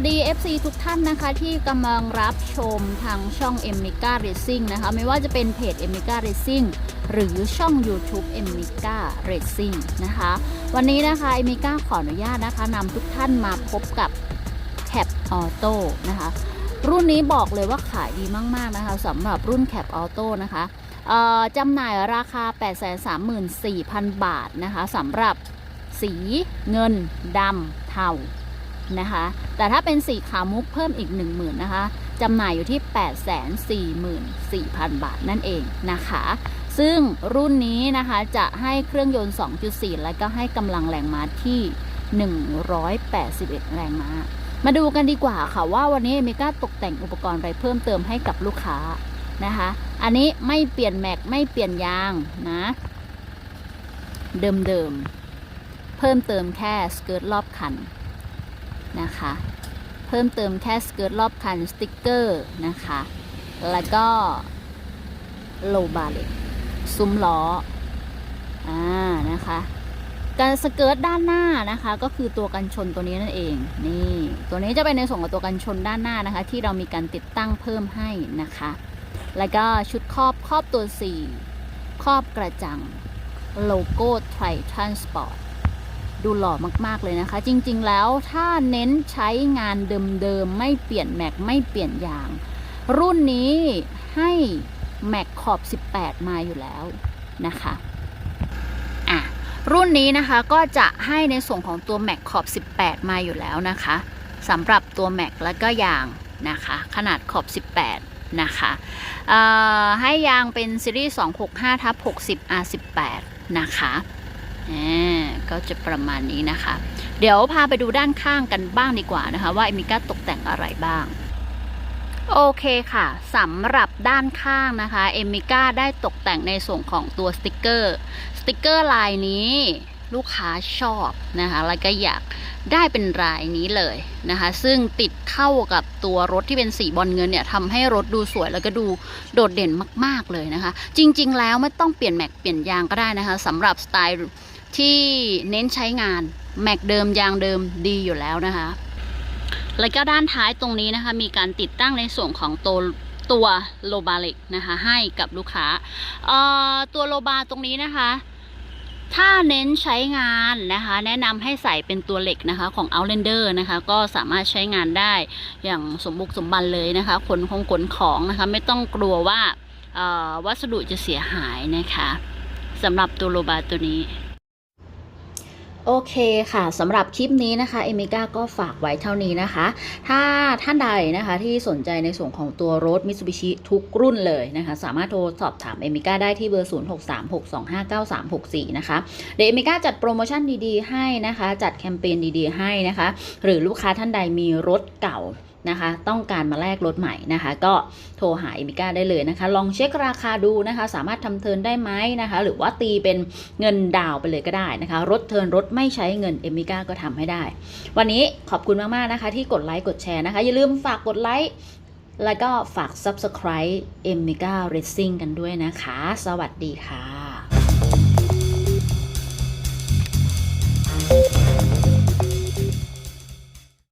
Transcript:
วัสดี FC ทุกท่านนะคะที่กำลังรับชมทางช่อง e m i c a Racing นะคะไม่ว่าจะเป็นเพจ e m i c a Racing หรือช่อง YouTube e m i c a Racing นะคะ วันนี้นะคะ e m i c a ขออนุญาตนะคะนำทุกท่านมาพบกับ Cap Auto นะคะ รุ่นนี้บอกเลยว่าขายดีมากๆนะคะสำหรับรุ่น Cap Auto นะคะจำหน่ายราคา 834,000 บาทนะคะสำหรับสีเงินดำเทา นะคะ แต่ถ้าเป็นสีขาวมุกเพิ่มอีก 10,000นะคะจำหน่ายอยู่ที่ 844,000 บาทนั่นเองนะคะ ซึ่งรุ่นนี้นะคะจะให้เครื่องยนต์ 2.4 แล้วก็ให้กำลังแรงม้าที่ 181 แรงม้า มาดูกันดีกว่าค่ะว่าวันนี้เมกาตกแต่งอุปกรณ์อะไรเพิ่มเติมให้กับลูกค้านะคะ อันนี้ไม่เปลี่ยนแม็กไม่เปลี่ยนยางนะ เดิมๆเพิ่มเติมแค่สเกิร์ตรอบคัน นะคะ เพิ่มเติมแค่สเกิร์ตรอบคันสติกเกอร์นะคะ แล้วก็โลบาเล็กซุ้มล้ออ่านะคะการสเกิร์ตด้านหน้านะคะ ก็คือตัวกันชนตัวนี้นั่นเองนี่ตัวนี้จะเป็นในส่วนของตัวกันชนด้านหน้านะคะ ที่เรามีการติดตั้งเพิ่มให้นะคะ แล้วก็ชุดครอบครอบตัว 4 ครอบกระจัง โลโก้ไททันสปอร์ต ดูหล่อมากๆเลยนะคะ จริงๆแล้วถ้าเน้นใช้งานเดิมๆ ไม่เปลี่ยนแม็กไม่เปลี่ยนยาง รุ่นนี้ให้แม็กขอบ 18 มาอยู่แล้วนะคะอะรุ่นนี้นะคะก็จะให้ในส่วนของตัวแม็กขอบ 18 มาอยู่แล้วนะคะสำหรับตัวแม็กและก็ยางนะคะขนาดขอบ 18 นะคะให้ยางเป็นซีรีส์ 265ทับ60 R18 นะคะ ก็จะประมาณนี้นะคะ เดี๋ยวพาไปดูด้านข้างกันบ้างดีกว่านะคะ ว่าเอมิก้าตกแต่งอะไรบ้าง โอเคค่ะสำหรับด้านข้างนะคะ เอมิก้าได้ตกแต่งในส่วนของตัวสติกเกอร์ สติกเกอร์ลายนี้ลูกค้าชอบนะคะ แล้วก็อยากได้เป็นลายนี้เลยนะคะ ซึ่งติดเข้ากับตัวรถที่เป็นสีบอลเงินเนี่ยทำให้รถดูสวยแล้วก็ดูโดดเด่นมาก ๆเลยนะคะ จริง ๆ แล้วไม่ต้องเปลี่ยนแม็กเปลี่ยนยางก็ได้นะคะสำหรับสไตล์ ที่เน้นใช้งาน แม็กเดิมยางเดิมดีอยู่แล้วนะคะ แล้วก็ด้านท้ายตรงนี้นะคะ มีการติดตั้งในส่วนของตัวตัวโลบาเล็กนะคะ ให้กับลูกค้าเอ่อตัวโลบาตรงนี้นะคะ ถ้าเน้นใช้งานนะคะ แนะนำให้ใส่เป็นตัวเหล็กนะคะของ Outlander นะคะ ก็สามารถใช้งานได้อย่างสมบุกสมบันเลยนะคะขนของขนของนะคะ ไม่ต้องกลัวว่าเอ่อวัสดุจะเสียหายนะคะสำหรับตัวโลบาตัวนี้ โอเคค่ะสำหรับคลิปนี้นะคะเอมิก้าก็ฝากไว้เท่านี้นะคะ ถ้าท่านใดนะคะที่สนใจในส่วนของตัวรถมิ t ซูบิชิทุกรุ่นเลยนะคะ สามารถโทรสอบถามเอมิก้าได้ที่เบอร์ 0636259364 นะคะเดี๋ยวเอมิก้าจัดโปรโมชั่นดีๆให้นะคะ จัดแคมเปญดีๆให้นะคะ หรือลูกค้าท่านใดมีรถเก่านะคะ ต้องการมาแลกรถใหม่นะคะ ก็โทรหาเอมิก้าได้เลยนะคะ ลองเช็คราคาดูนะคะ สามารถทำเทินได้ไหมนะคะ หรือว่าตีเป็นเงินดาวไปเลยก็ได้นะคะ รถเทินรถไม่ใช้เงินเอมิก้าก็ทำให้ได้ วันนี้ขอบคุณมากๆนะคะ ที่กดไลค์กดแชร์นะคะ อย่าลืมฝากกดไลค์แล้วก็ฝาก Subscribe เอมิก้า Racing กันด้วยนะคะ สวัสดีค่ะ